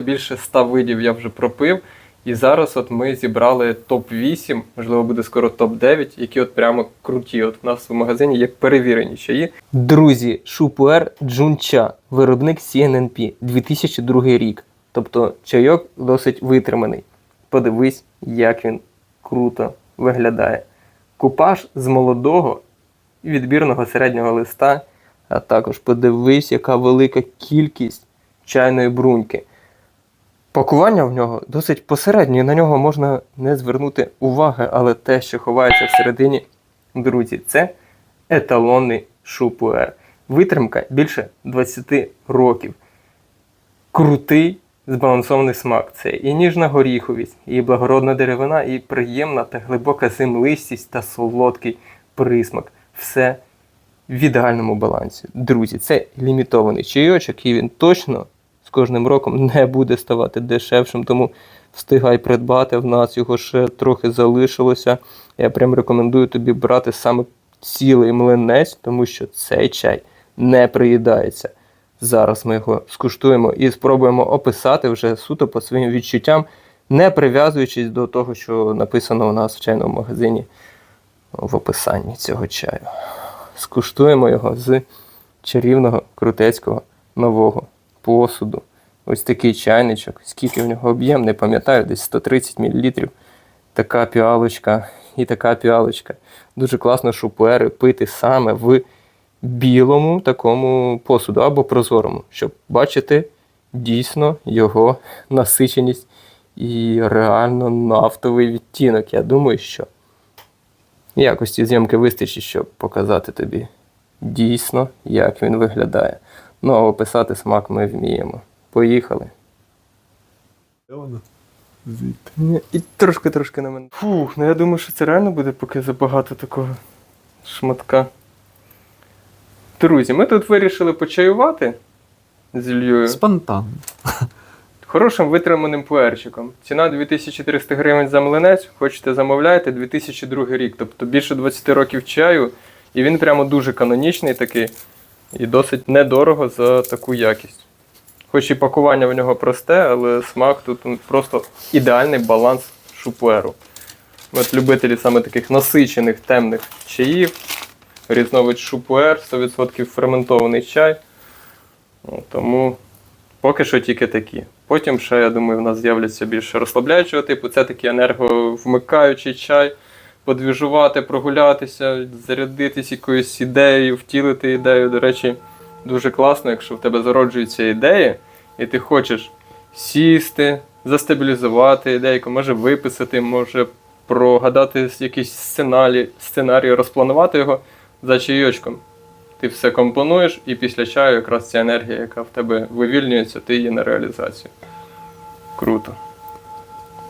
Більше 100 видів я вже пропив. І зараз от ми зібрали топ-8, можливо, буде скоро топ-9, які от прямо круті. От у нас в магазині є перевірені чаї. Друзі, Шупуер Джунча, виробник CNNP, 2002 рік. Тобто чайок досить витриманий. Подивись, як він круто виглядає. Купаж з молодого і відбірного середнього листа, а також подивись, яка велика кількість чайної бруньки. Пакування в нього досить посереднє, на нього можна не звернути уваги, але те, що ховається всередині, друзі, це еталонний шупуер. Витримка більше 20 років. Крутий збалансований смак. Це і ніжна горіховість, і благородна деревина, і приємна та глибока землистість та солодкий присмак. Все в ідеальному балансі. Друзі, це лімітований чайочок, і він точно кожним роком не буде ставати дешевшим, тому встигай придбати. В нас його ще трохи залишилося. Я прям рекомендую тобі брати саме цілий млинець, тому що цей чай не приїдається. Зараз ми його скуштуємо і спробуємо описати вже суто по своїм відчуттям, не прив'язуючись до того, що написано у нас в чайному магазині в описанні цього чаю. Скуштуємо його з чарівного крутецького нового посуду. Ось такий чайничок. Скільки в нього об'єм, не пам'ятаю, десь 130 мл. Така піалочка і така піалочка. Дуже класно шупуери пити саме в білому такому посуду або прозорому, щоб бачити дійсно його насиченість і реально нафтовий відтінок. Я думаю, що якості зйомки вистачить, щоб показати тобі дійсно, як він виглядає. Ну, а описати смак ми вміємо. Поїхали. Де? Звідти. Ні, І трошки-трошки на мене. Фух, ну я думаю, що це реально буде поки забагато такого шматка. Друзі, ми тут вирішили почаювати з Ільєю Спонтанно. хорошим витриманим пуерчиком. Ціна 2300 гривень за млинець. Хочете замовляйте, 2002 рік. Тобто більше 20 років чаю. І він прямо дуже канонічний такий. І досить недорого за таку якість. Хоч і пакування в нього просте, але смак тут ну, просто ідеальний баланс шупуеру. От любителі саме таких насичених темних чаїв, різновид шупуер, 100% ферментований чай. Ну, тому поки що тільки такі. Потім ще, я думаю, в нас з'являться більше розслабляючого типу. Це такий енерговмикаючий чай. Подвіжувати, прогулятися, зарядитись якоюсь ідеєю, втілити ідею. До речі, дуже класно, якщо в тебе зароджуються ідеї, і ти хочеш сісти, застабілізувати ідейку, може виписати, може прогадати якийсь сценарій, сценарій, розпланувати його за чайочком. Ти все компонуєш, і після чаю якраз ця енергія, яка в тебе вивільнюється, ти її на реалізацію. Круто.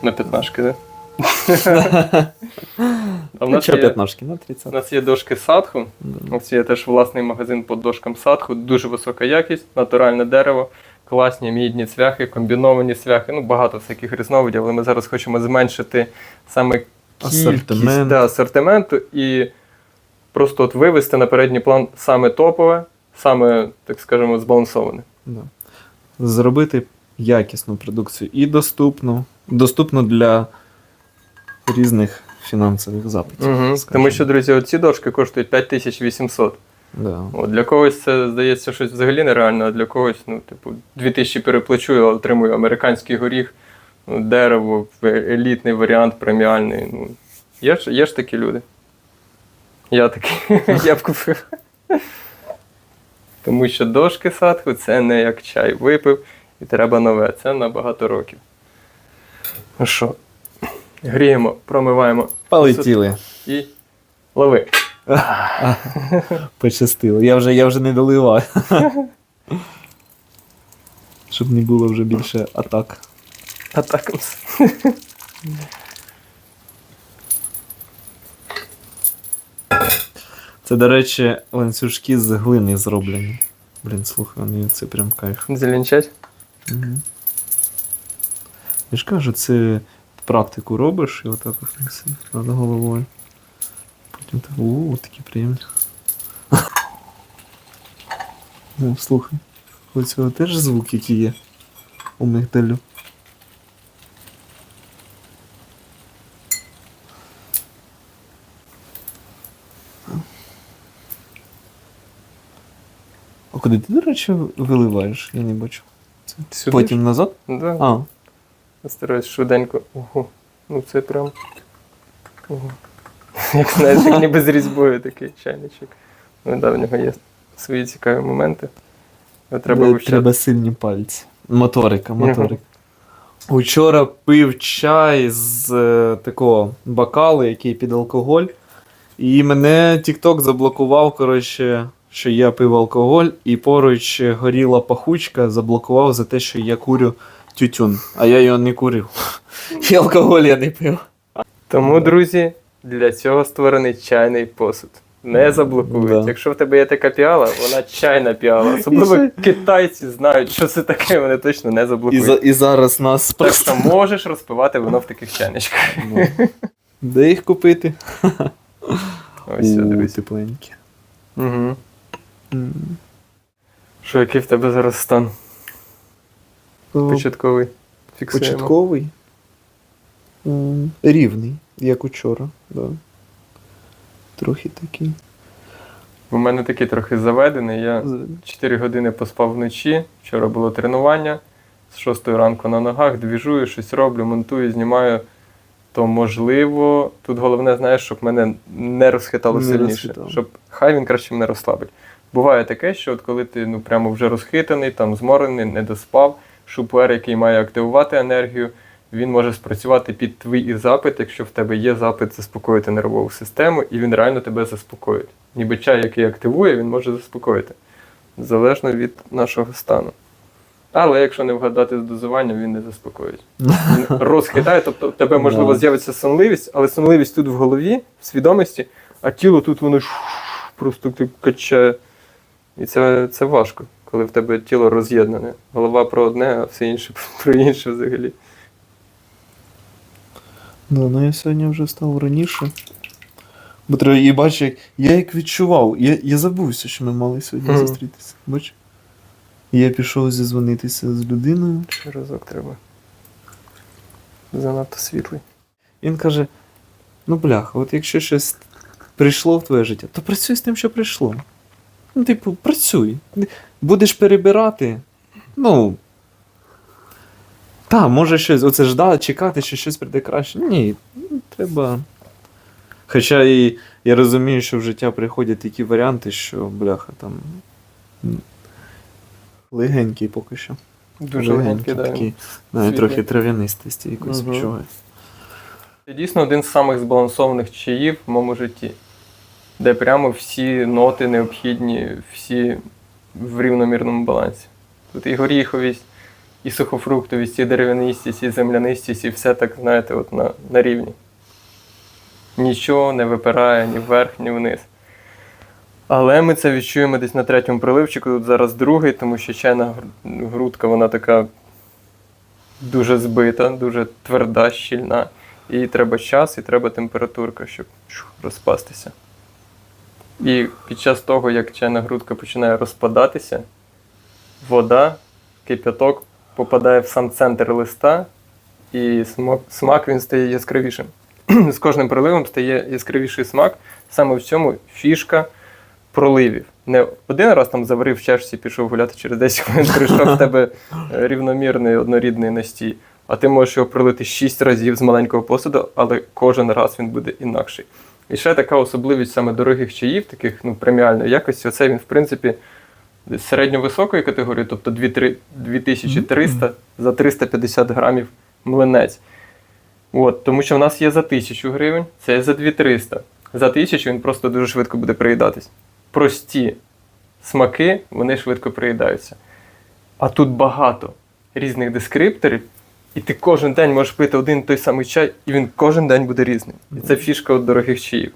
На п'ятнашки, так? А в Ну, нас що є- 15 на у 30. нас є дошки садху. Да. Ось є теж власний магазин по дошкам садху. Дуже висока якість, натуральне дерево, класні мідні цвяхи, комбіновані цвяхи. Ну, багато всяких різновидів, але ми зараз хочемо зменшити саме кількість Асортимент. да, асортименту і просто от вивести на передній план саме топове, саме, так скажемо, збалансоване. Да. Зробити якісну продукцію і доступну. Доступну для різних фінансових запитів. Угу. Тому що, друзі, оці дошки коштують 5800. Да. От, для когось це здається щось взагалі нереально, а для когось, ну, типу, 2000 переплачу, я отримую американський горіх, ну, дерево, елітний варіант, преміальний. Ну, є, ж, є ж такі люди. Я такий, я б купив. Тому що дошки садху це не як чай. Випив і треба нове. Це на багато років. Ну що, гріємо, промиваємо Полетіли. і лови. Пощастило. Я вже, я вже не доливаю. Щоб не було вже більше атак. А так. Це, до речі, ланцюжки з глини зроблені. Блін, слухай, вони це прям кайф. Зеленчать. Угу. Я ж кажу, це практику робиш і отак от над головою. Потім так, о, такі приємні. Ну, слухай. У цього теж звук, який є. у мигдалю. А куди ти, до речі, виливаєш? Я не бачу. Сюди Потім назад? Да. А, Стараюсь швиденько. Ого. Ну це прям. Ого. Як знаєш, як ніби з різьбою такий чайничок. Ну да, в нього є свої цікаві моменти. Його треба вивчати. треба сильні пальці. Моторика, моторика. Учора пив чай з е, такого бокалу, який під алкоголь. І мене TikTok заблокував, коротше, що я пив алкоголь, і поруч горіла пахучка, заблокував за те, що я курю тютюн. А я його не курив. І алкоголь я не пив. Тому, друзі, для цього створений чайний посуд. Не заблокують. Да. Якщо в тебе є така піала, вона чайна піала. Особливо китайці знають, що це таке, вони точно не І, заблокують. за, і зараз нас Так просто. що можеш розпивати вино в таких чайничках. Ну. Де їх купити? Ось все, У, дивись. тепленькі. Угу. М. Що, який в тебе зараз стан? То Початковий. Фіксуємо. Початковий. Рівний, як учора, да. Трохи такий. У мене такий трохи заведений. Я 4 години поспав вночі. Вчора було тренування. З 6 ранку на ногах, двіжую, щось роблю, монтую, знімаю. То можливо, тут головне, знаєш, щоб мене не розхитало Не сильніше. розхитало. Щоб хай він краще мене розслабить. Буває таке, що от коли ти ну прямо вже розхитаний, там зморений, не доспав, шупуер, який має активувати енергію, він може спрацювати під твій запит, якщо в тебе є запит заспокоїти нервову систему, і він реально тебе заспокоїть. Ніби чай, який активує, він може заспокоїти. Залежно від нашого стану. Але якщо не вгадати з дозуванням, він не заспокоїть. Він розхитає, тобто в тебе, можливо, з'явиться сонливість, але сонливість тут в голові, в свідомості, а тіло тут воно просто качає. І це, це важко, коли в тебе тіло роз'єднане. Голова про одне, а все інше про інше взагалі. Да, ну я сьогодні вже встав раніше. Бо треба і бачу, як я як відчував. Я, я забувся, що ми мали сьогодні Мгм. зустрітися. Бач? Я пішов зізвонитися з людиною. Ще разок треба. Занадто світлий. Він каже: ну бляха, от якщо щось прийшло в твоє життя, то працюй з тим, що прийшло. Ну, типу, працюй. Будеш перебирати. Ну. Та, може щось, оце ждати, чекати, що щось прийде краще. Ні, треба. Хоча і я розумію, що в життя приходять такі варіанти, що, бляха, там. Легенький поки що. Дуже легенький, да. такий, навіть трохи трав'янистості якось Мгм. відчуваю. Це дійсно один з самих збалансованих чаїв в моєму житті, де прямо всі ноти необхідні, всі в рівномірному балансі. Тут і горіховість, і сухофруктовість, і дерев'янистість, і землянистість, і все так, знаєте, от на, на рівні. Нічого не випирає ні вверх, ні вниз. Але ми це відчуємо десь на третьому приливчику, тут зараз другий, тому що чайна грудка, вона така дуже збита, дуже тверда, щільна. І треба час, і треба температурка, щоб розпастися. І під час того, як чайна грудка починає розпадатися, вода, кип'яток попадає в сам центр листа, і смак, він стає яскравішим. З кожним приливом стає яскравіший смак. Саме в цьому фішка проливів. Не один раз там заварив в чашці, пішов гуляти через 10 хвилин, прийшов в тебе е, рівномірний однорідний настій. А ти можеш його пролити 6 разів з маленького посуду, але кожен раз він буде інакший. І ще така особливість саме дорогих чаїв, таких ну, преміальної якості, оце він, в принципі, середньовисокої категорії, тобто 2-3 2300 за 350 грамів млинець. От, тому що в нас є за 1000 гривень, це за 2300. За 1000 він просто дуже швидко буде приїдатись. Прості смаки, вони швидко приїдаються. А тут багато різних дескрипторів, і ти кожен день можеш пити один той самий чай, і він кожен день буде різним. І це фішка от дорогих чаїв.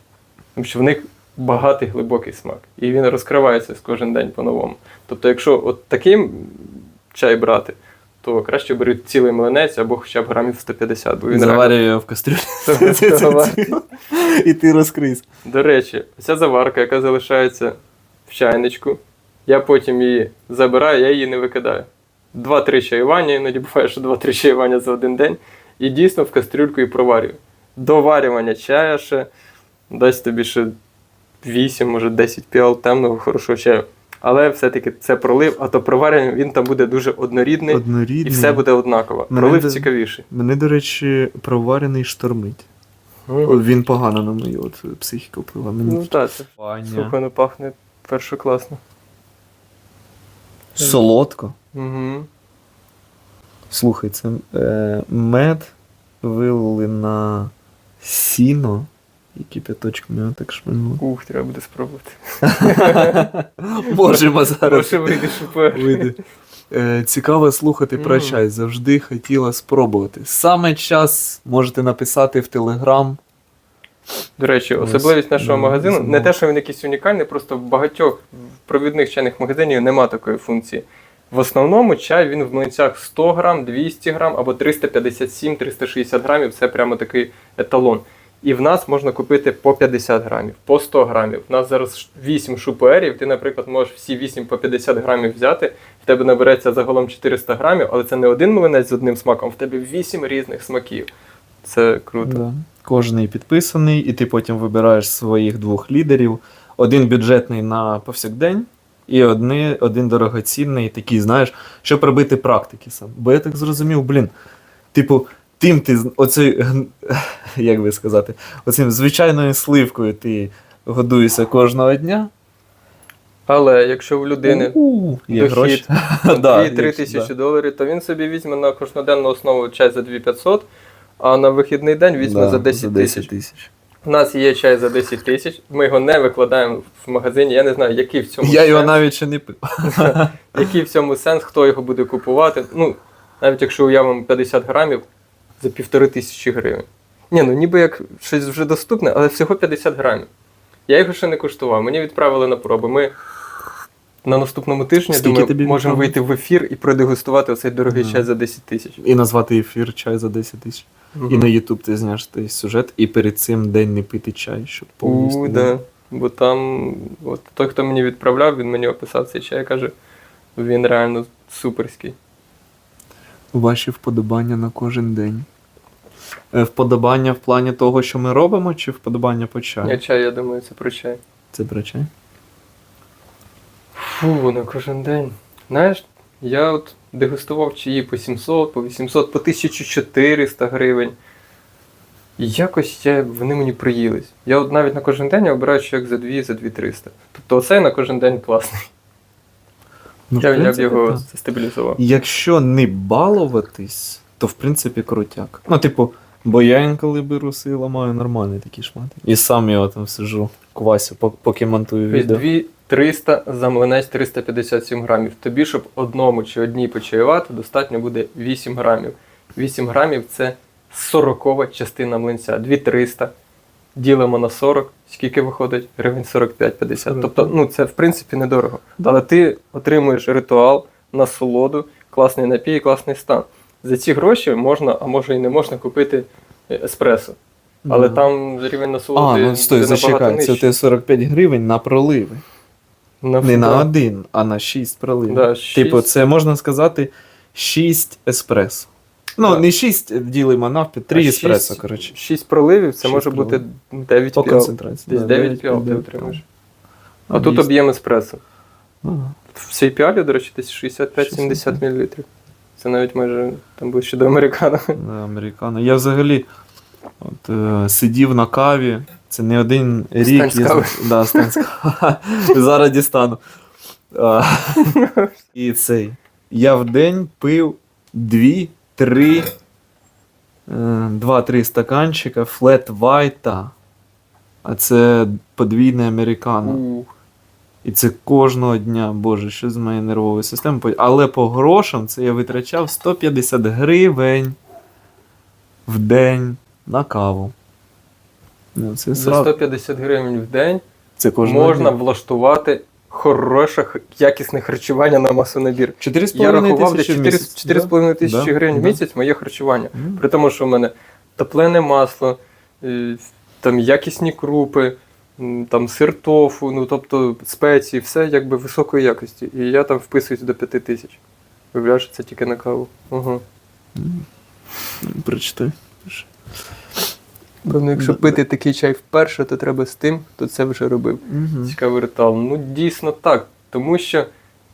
Тому що в них багатий глибокий смак. І він розкривається з кожен день по-новому. Тобто, якщо от такий чай брати, то краще бери цілий млинець або хоча б грамів 150, бо він Заварюю його в кастрюлі. І ти розкрийся. До речі, ця заварка, яка залишається в чайничку, я потім її забираю, я її не викидаю. 2-3 чаювання, іноді буває, що 2-3 чаювання за один день. І дійсно в кастрюльку і проварюю. Доварювання чая ще дасть тобі ще 8, може 10 піал темного хорошого чаю. Але все-таки це пролив, а то проварювання він там буде дуже однорідний Однорідний. і все буде однаково. Мене Пролив де- цікавіший. Мене, до речі, проварений штормить. О, Він погано на мою от, психіку впливає. Мені Ну так, слухай, ну пахне першокласно. Солодко. Угу. Слухай, це е, мед вилили на сіно, і кипяточком його так шмальнуло. Ух, треба буде спробувати. Можемо зараз. Може вийде шупер. Вийде. Е, цікаво слухати про чай. Завжди хотіла спробувати. Саме час можете написати в Телеграм. До речі, особливість нашого магазину не те, що він якийсь унікальний, просто в багатьох провідних чайних магазинів нема такої функції. В основному чай він в млинцях 100 грам, 200 грам або 357-360 грамів. Це прямо такий еталон. І в нас можна купити по 50 грамів, по 100 грамів. У нас зараз 8 шупуерів. Ти, наприклад, можеш всі 8 по 50 грамів взяти. В тебе набереться загалом 400 грамів, але це не один млинець з одним смаком, в тебе 8 різних смаків. Це круто. Да. Кожний підписаний, і ти потім вибираєш своїх двох лідерів. Один бюджетний на повсякдень, і одни, один дорогоцінний, такий, знаєш, щоб робити практики сам. Бо я так зрозумів, блін, типу, тим ти оцей, як би сказати, оцим звичайною сливкою ти годуєшся кожного дня. Але якщо в людини є дохід гроші. 2-3 тисячі доларів, то він собі візьме на кожноденну основу чай за 2500, а на вихідний день візьме Да, за 10 тисяч. тисяч. У нас є чай за 10 тисяч, ми його не викладаємо в магазині. Я не знаю, який в цьому Я його навіть ще не пив. який в цьому сенс, хто його буде купувати. Ну, навіть якщо уявимо 50 грамів за півтори тисячі гривень. Ні, ну ніби як щось вже доступне, але всього 50 грамів. Я його ще не куштував. Мені відправили на пробу. Ми на наступному тижні Скільки думаю, тобі можемо відправили? вийти в ефір і продегустувати оцей дорогий Да. чай за 10 тисяч. І назвати ефір чай за 10 тисяч. І на YouTube ти зняш той сюжет, і перед цим день не пити чай, щоб повністю. У, да. Бо там, от той, хто мені відправляв, він мені описав цей чай, каже, він реально суперський. Ваші вподобання на кожен день. Е, Вподобання в плані того, що ми робимо, чи вподобання по чаю? Я чай, я думаю, це про чай. Це про чай? Фу, на кожен день. Знаєш, я от дегустував чаї по 700, по 800, по 1400 гривень. І якось я, вони мені приїлись. Я от навіть на кожен день я обираю чайок за 2, за 2300. Тобто оцей на кожен день класний. Ну, я, я б його так. стабілізував. Якщо не балуватись, то в принципі крутяк. Ну, типу, бо я інколи беру і ламаю нормальний такий шмат. І сам його там сижу, квасю, поки монтую Тобто відео. 2 300 за млинець 357 грамів. Тобі, щоб одному чи одній почаювати, достатньо буде 8 грамів. 8 грамів це 40 частина млинця. 2 300 ділимо на 40. Скільки виходить? Гривень 45-50. Тобто, ну це в принципі недорого. Але ти отримуєш ритуал, насолоду, класний напій, класний стан. За ці гроші можна, а може і не можна купити е, еспресо. Але там рівень насолоди. А, ну стой, зачекай, це тебе 45 гривень на проливи. На Не на один, а на 6 проливів. Да, шість. Типу, це можна сказати 6 еспресо. Ну, Да. не 6 ділимо навпіл, 3 А еспресо, шість- коротше. Шість проливів це Шість може бути проливів. 9 По піал. концентрації. Десь да, 9 піал ти отримаєш. А тут Дійсно. об'єм еспресо. Ага. В цій піалі, до речі, десь 65-70 мл. Це навіть майже там ближче до американо. Американо. Я взагалі от, е, сидів на каві. Це не один рік. Стань я. Да, стань. Зараз дістану. І цей. Я в день пив 2-3 2-3 стаканчика флет вайта. А це подвійне американо. І це кожного дня, боже, що з моєю нервовою системою. Але по грошам це я витрачав 150 гривень в день на каву. Ну, це, За сразу, 150 гривень в день це можна дня. влаштувати хороше, якісне харчування на масонабір. Я рахував тисячі десь в 4 місяць. 4,5 тисячі Да, гривень в місяць моє харчування. Мгм. При тому, що в мене топлене масло, е, там якісні крупи, там сир тофу, ну тобто спеції, все якби високої якості. І я там вписуюсь до 5 тисяч. Виявляєш, що це тільки на каву. Угу. Прочитай. Певно, якщо Да, пити такий чай вперше, то треба з тим, хто це вже робив. Угу. Цікавий ритуал. Ну, дійсно так. Тому що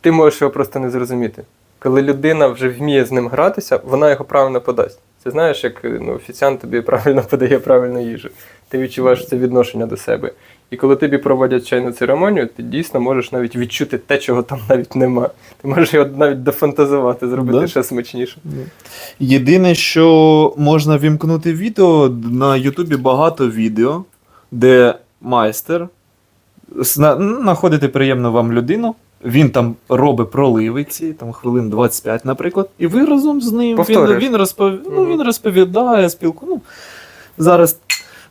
ти можеш його просто не зрозуміти. Коли людина вже вміє з ним гратися, вона його правильно подасть. Це знаєш, як ну, офіціант тобі правильно подає правильну їжу. Ти відчуваєш це відношення до себе. І коли тобі проводять чайну церемонію, ти дійсно можеш навіть відчути те, чого там навіть нема. Ти можеш його навіть дофантазувати, зробити Да? ще смачніше. Єдине, що можна вімкнути відео, на Ютубі багато відео, де майстер зна- знаходите приємну вам людину. Він там робить проливи ці, там хвилин 25, наприклад, і ви разом з ним. Він, він, розпов... ну, він розповідає, спілку. Ну, зараз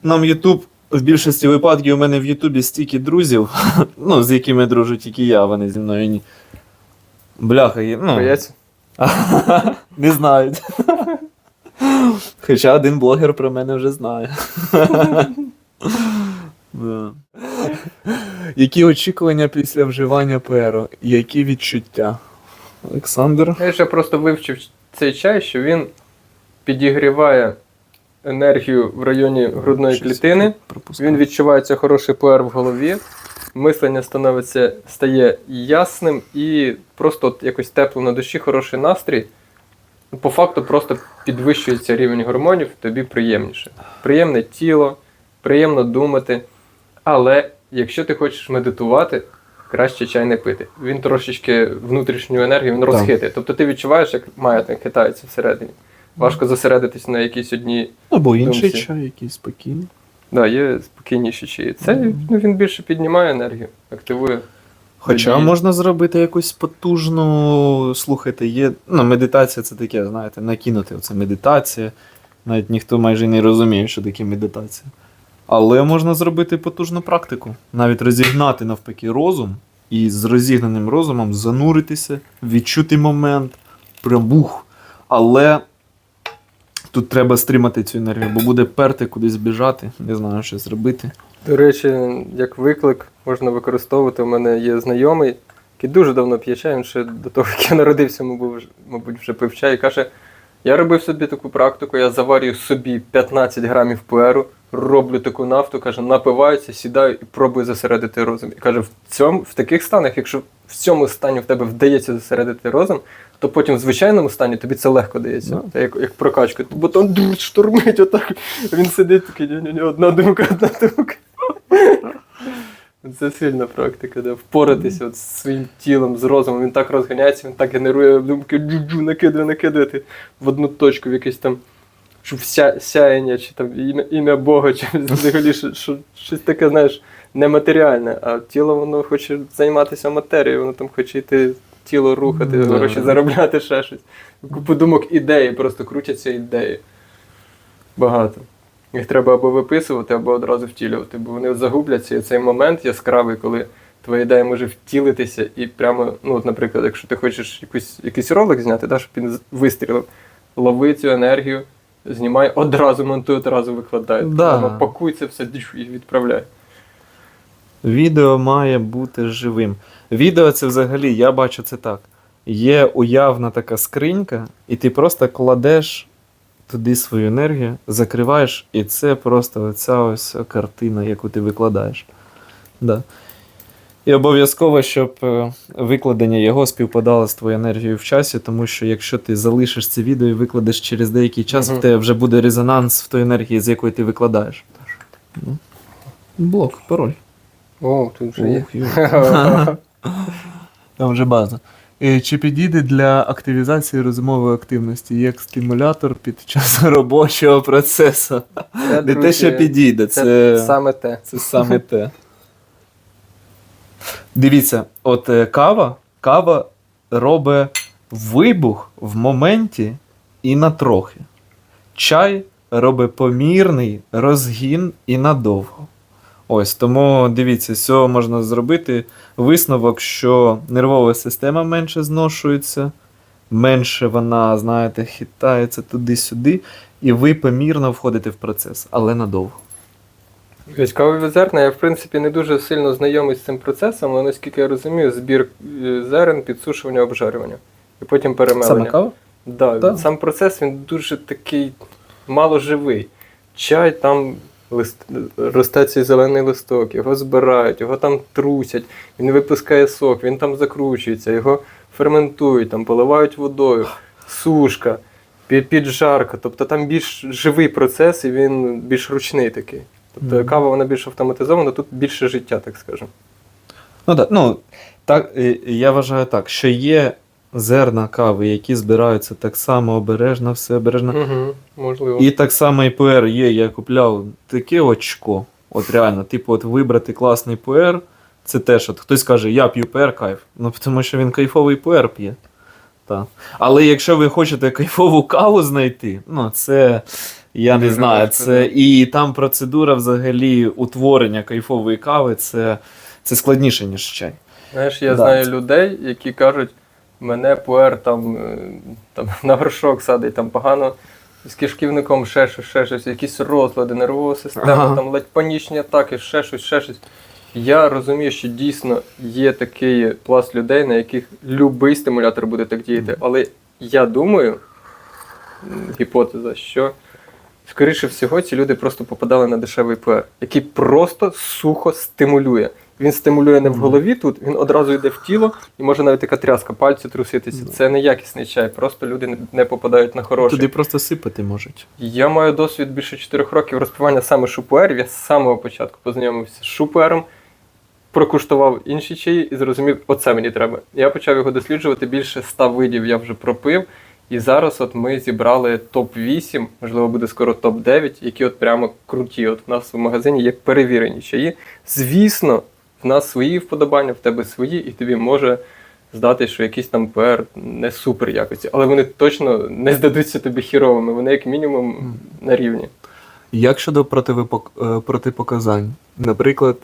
нам Ютуб в більшості випадків у мене в Ютубі стільки друзів, ну, з якими дружу тільки я, вони зі мною ні. Бляха, є. Ну, Бояться? не знають. Хоча один блогер про мене вже знає. Да. Які очікування після вживання перу? Які відчуття? Олександр? Я ще просто вивчив цей чай, що він підігріває енергію в районі грудної клітини. Він відчувається хороший пуер в голові, мислення становиться, стає ясним і просто от якось тепло на душі, хороший настрій. По факту просто підвищується рівень гормонів, тобі приємніше. Приємне тіло, приємно думати. Але якщо ти хочеш медитувати, краще чай не пити. Він трошечки внутрішню енергію він розхитує. Тобто ти відчуваєш, як маятник хитається всередині. Важко зосередитись на якійсь одній Або інший Думці. чай, якийсь спокійний. Да, є спокійніші чаї. Це ну, він більше піднімає енергію, активує. Хоча Тоді- можна зробити якусь потужну. Слухайте, є. Ну, медитація це таке, знаєте, накинути. Оце медитація. Навіть ніхто майже не розуміє, що таке медитація. Але можна зробити потужну практику. Навіть розігнати навпаки розум і з розігнаним розумом зануритися, відчути момент, прям бух. Але тут треба стримати цю енергію, бо буде перти кудись біжати, не знаю, що зробити. До речі, як виклик можна використовувати. У мене є знайомий, який дуже давно п'є чай, він ще до того, як я народився, мабуть, вже пив чай і каже: я робив собі таку практику, я заварюю собі 15 грамів пуеру, роблю таку нафту, каже, напиваюся, сідаю і пробую зосередити розум. І каже, в цьому, в таких станах, якщо в цьому стані в тебе вдається зосередити розум, то потім в звичайному стані тобі це легко дається. Да. Це як, як прокачка. Бо там штурмить отак. Він сидить такий, ні-ні-ні, одна думка, одна думка. Це сильна практика, да. впоратися от з своїм тілом, з розумом. Він так розганяється, він так генерує думки, джу-джу, накидує, накидує ти в одну точку, в якесь там що вся, сяєння, чи там ім'я, ім'я Бога, чи взагалі що, що, щось таке, знаєш, нематеріальне. А тіло воно хоче займатися матерією, воно там хоче йти тіло рухати, Да. гроші заробляти ще щось. Купу думок ідеї, просто крутяться ідеї. Багато. Їх треба або виписувати, або одразу втілювати, бо вони загубляться. І цей момент яскравий, коли твоя ідея може втілитися, і прямо, ну, от, наприклад, якщо ти хочеш якусь, якийсь ролик зняти, да, щоб він вистрілив, лови цю енергію, знімай, одразу монтуй, одразу викладай. Да. Пакуй це все і відправляй. Відео має бути живим. Відео це взагалі, я бачу це так. Є уявна така скринька, і ти просто кладеш туди свою енергію, закриваєш, і це просто оця ось картина, яку ти викладаєш. Да. І обов'язково, щоб е, викладення його співпадало з твоєю енергією в часі, тому що якщо ти залишиш це відео і викладеш через деякий час, в тебе вже буде резонанс в той енергії, з якої ти викладаєш. Ну, Блок, пароль. О, тут вже є. Там вже база. Е, Чи підійде для активізації розумової активності як стимулятор під час робочого процесу? Це, Не те, що підійде, Це, це, саме те. це саме те. Дивіться, от е, кава, кава робить вибух в моменті і на трохи. Чай робить помірний розгін і надовго. Ось тому дивіться, з цього можна зробити висновок, що нервова система менше зношується, менше вона, знаєте, хитається туди-сюди, і ви помірно входите в процес, але надовго. Військовий візерна, я в принципі не дуже сильно знайомий з цим процесом, але наскільки я розумію, збір е, зерен, підсушування, обжарювання. і потім перемелення. Саме кава? Да, Так. Сам процес він дуже такий маложивий. Чай там лист, росте цей зелений листок, його збирають, його там трусять, він випускає сок, він там закручується, його ферментують, там поливають водою, сушка, піджарка. Тобто там більш живий процес і він більш ручний такий. Тобто Мгм. кава вона більш автоматизована, тут більше життя, так скажемо. Ну так, ну так, я вважаю так, що є зерна кави, які збираються так само обережно, все обережно. Угу, можливо. І так само і пуер є. Я купляв таке очко. От реально, типу, от вибрати класний пуер, це теж от хтось каже, я п'ю пуер, кайф. Ну, тому що він кайфовий пуер п'є. Так. Але якщо ви хочете кайфову каву знайти, ну це. Я не знаю, це і там процедура взагалі утворення кайфової кави, це, це складніше, ніж чай. Знаєш, я Да, знаю людей, які кажуть, мене пуер там, е, там на горшок садить, там погано з кишківником ще щось, ще щось, якісь розлади, нервова система, Ага. там ледь панічні атаки, ще щось, ще щось. Я розумію, що дійсно є такий пласт людей, на яких будь-який стимулятор буде так діяти. Але я думаю, гіпотеза, що скоріше всього ці люди просто попадали на дешевий пуер, який просто сухо стимулює. Він стимулює не в голові тут, він одразу йде в тіло і може навіть така тряска пальці труситися. Це не якісний чай, просто люди не- попадають на хороший. Туди просто сипати можуть. Я маю досвід більше 4 років розпивання саме шупуерів. Я з самого початку познайомився з шупуером, прокуштував інші чаї і зрозумів, оце мені треба. Я почав його досліджувати. Більше 100 видів я вже пропив. І зараз от ми зібрали топ-8, можливо, буде скоро топ-9, які от прямо круті. От в нас в магазині є перевірені чаї. Звісно, в нас свої вподобання, в тебе свої, і тобі може здати, що якийсь там пуер не супер якості, але вони точно не здадуться тобі хіровими. Вони як мінімум на рівні. Як щодо е, протипоказань? Наприклад,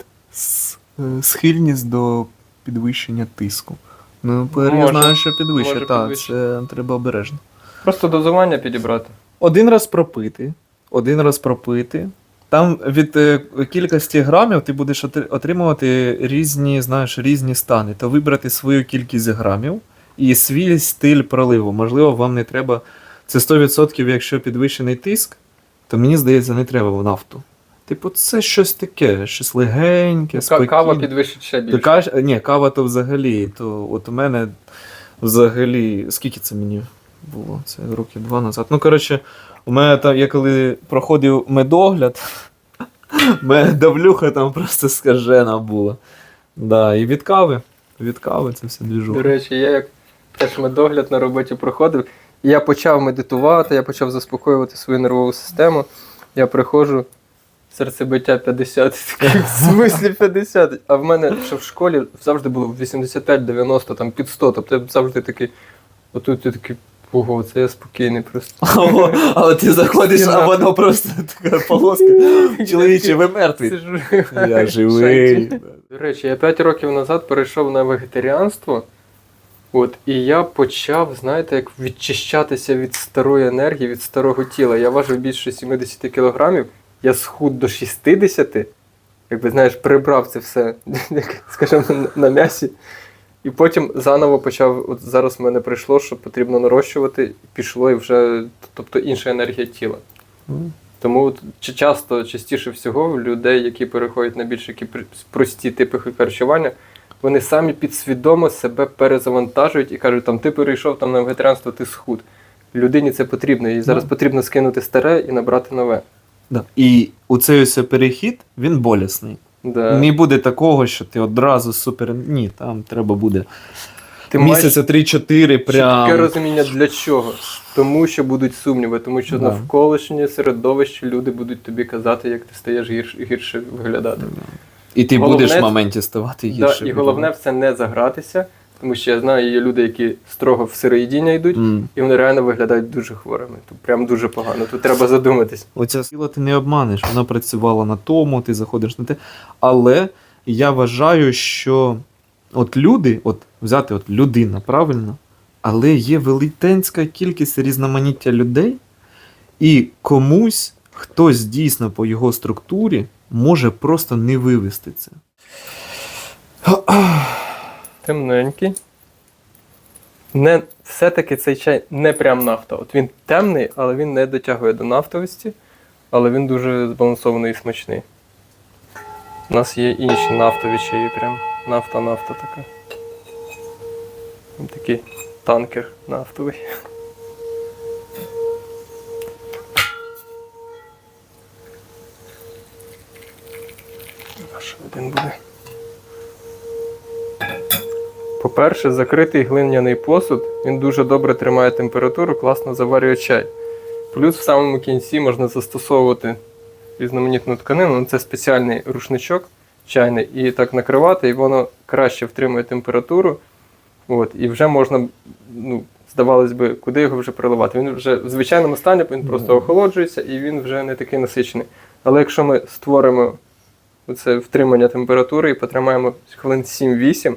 е, схильність до підвищення тиску. Ну, пуер я знаю, що підвищує, так, це треба обережно. Просто дозування підібрати. Один раз пропити, один раз пропити. Там від е, кількості грамів ти будеш отри- отримувати різні, знаєш, різні стани. То вибрати свою кількість грамів і свій стиль проливу. Можливо, вам не треба. Це 100%, якщо підвищений тиск, то мені здається, не треба в нафту. Типу, це щось таке, щось легеньке, Ка- спокійне. Кава підвищить ще більше. Така ні, кава то взагалі. То от у мене взагалі. Скільки це мені було? Це роки два назад. Ну, коротше, у мене там, я коли проходив медогляд, мене давлюха там просто скажена була. Да, і від кави. Від кави це все До речі, я як теж медогляд на роботі проходив, я почав медитувати, я почав заспокоювати свою нервову систему. Я приходжу, серцебиття 50. В смислі 50? А в мене ще в школі завжди було 85-90, там під 100. Тобто я завжди такий, отут ти такий, ого, це я спокійний просто. Але ти заходиш, а воно просто така полоска. Чоловіче, ви. Сижу. Я живий. До речі, я 5 років назад перейшов на вегетаріанство. От, і я почав, знаєте, як відчищатися від старої енергії, від старого тіла. Я важив більше 70 кілограмів, я схуд до 60, якби знаєш, прибрав це все, скажімо, на м'ясі. І потім заново почав, от зараз в мене прийшло, що потрібно нарощувати, і пішло і вже, тобто інша енергія тіла. Тому от чи- часто, частіше всього, в людей, які переходять на більш які прості типи харчування, вони самі підсвідомо себе перезавантажують і кажуть, там ти перейшов там на вегетаріанство, ти схуд. Людині це потрібно, їй зараз Ну. потрібно скинути старе і набрати нове. Да. І у цей ось перехід, він болісний. Да. Не буде такого, що ти одразу супер. Ні, там треба буде Ти місяця 3-4 прям. Таке розуміння для чого. Тому що будуть сумніви, тому що Да. навколишнє середовище люди будуть тобі казати, як ти стаєш гірше, гірше виглядати. І ти Головне- будеш в моменті ставати Да, і головне в це не загратися, тому що я знаю, є люди, які строго в сироїдіння йдуть, М. і вони реально виглядають дуже хворими. Тут прям дуже погано. Тут треба задуматись. Оця сила ти не обманеш, вона працювала на тому, ти заходиш на те. Але я вважаю, що от люди, от взяти от людина, правильно, але є велетенська кількість різноманіття людей, і комусь хтось дійсно по його структурі може просто не вивести це. Темненький. Не все-таки цей чай не прям нафта. От він темний, але він не дотягує до нафтовості, але він дуже збалансований і смачний. У нас є інші нафтові чаї, прям нафта-нафта така. Такий танкер нафтовий. Аж один буде. По-перше, закритий глиняний посуд, він дуже добре тримає температуру, класно заварює чай. Плюс в самому кінці можна застосовувати різноманітну тканину, ну, це спеціальний рушничок чайний, і так накривати, і воно краще втримує температуру. От, і вже можна, ну, здавалось би, куди його вже приливати. Він вже в звичайному стані він просто охолоджується і він вже не такий насичений. Але якщо ми створимо це втримання температури і потримаємо хвилин 7-8,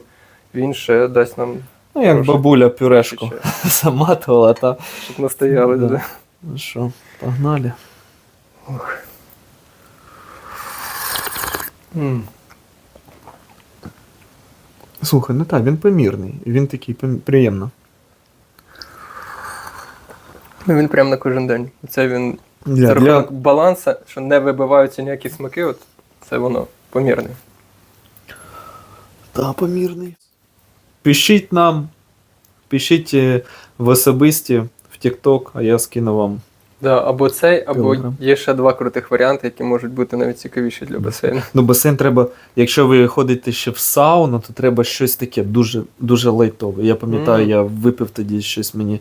він ще дасть нам, Ну, як Хорошо. бабуля пюрешку заматувала, та. щоб настояли. Да. Да. Ну що, погнали. М. Слухай, ну так, він помірний. Він такий пом- приємно. Ну, він прям на кожен день. Це він Для, за для... рахунок балансу, що не вибиваються ніякі смаки, от це воно помірне. Та, помірний. Пишіть нам, пишіть е, в особисті в TikTok, а я скину вам. Да, або цей, або Телеграм. є ще два крутих варіанти, які можуть бути навіть цікавіші для басейну. Ну, басейн треба, якщо ви ходите ще в сауну, то треба щось таке дуже, дуже лайтове. Я пам'ятаю, Мгм. я випив тоді щось мені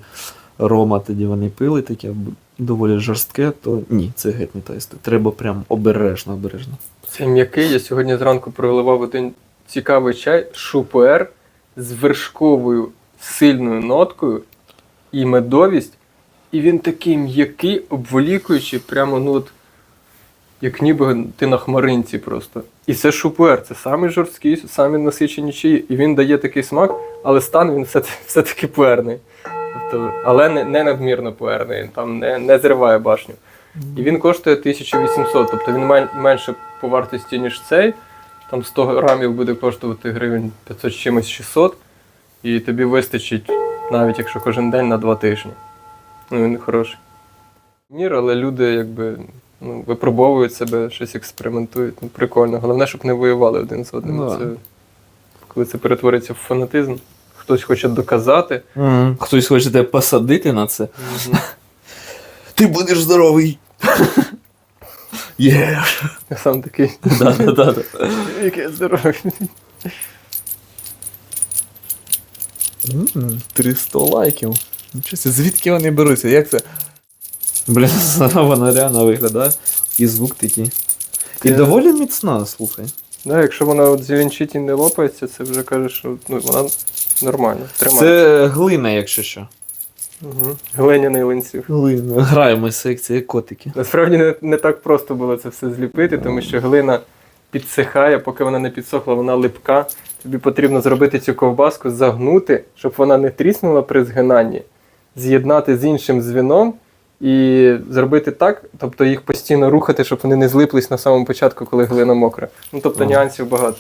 Рома, тоді вони пили таке б- доволі жорстке, то ні, це геть не та історія. Треба прям обережно, обережно. Це м'який. Я сьогодні зранку проливав один цікавий чай шупуер з вершковою сильною ноткою і медовість. І він такий м'який, обволікуючий, прямо ну от, як ніби ти на хмаринці просто. І це шупуер, це самий жорсткий, самі насичені чаї. І він дає такий смак, але стан він все- все-таки пуерний. Тобто, але не, не надмірно пуерний, там не, не зриває башню. І він коштує 1800, тобто він менше по вартості, ніж цей. Там 100 грамів буде коштувати гривень 500 чимось 600. І тобі вистачить, навіть якщо кожен день на 2 тижні. Ну, він хороший. Мір, але люди якби ну, випробовують себе, щось експериментують. Ну, прикольно. Головне, щоб не воювали один з одним. Ну, да. Це, коли це перетвориться в фанатизм, хтось хоче доказати. Хтось хоче тебе посадити на це. Мгм. Ти будеш здоровий. Є. Я сам такий. Да-да-да. Який я здоровий. 300 лайків. Собі, звідки вони беруться? Як це? Блін, вона реально виглядає. І звук такий. І Ти- доволі міцна, слухай. Да, якщо вона от з Вінчиті не лопається, це вже каже, що ну, вона нормально. Тримає. Це глина, якщо що. Угу. Глиняний ланцюг. Глина. Граємо секції котики. Насправді не, не так просто було це все зліпити, тому що глина підсихає, поки вона не підсохла, вона липка. Тобі потрібно зробити цю ковбаску, загнути, щоб вона не тріснула при згинанні, з'єднати з іншим звіном і зробити так, тобто їх постійно рухати, щоб вони не злиплись на самому початку, коли глина мокра. Ну тобто нюансів багато.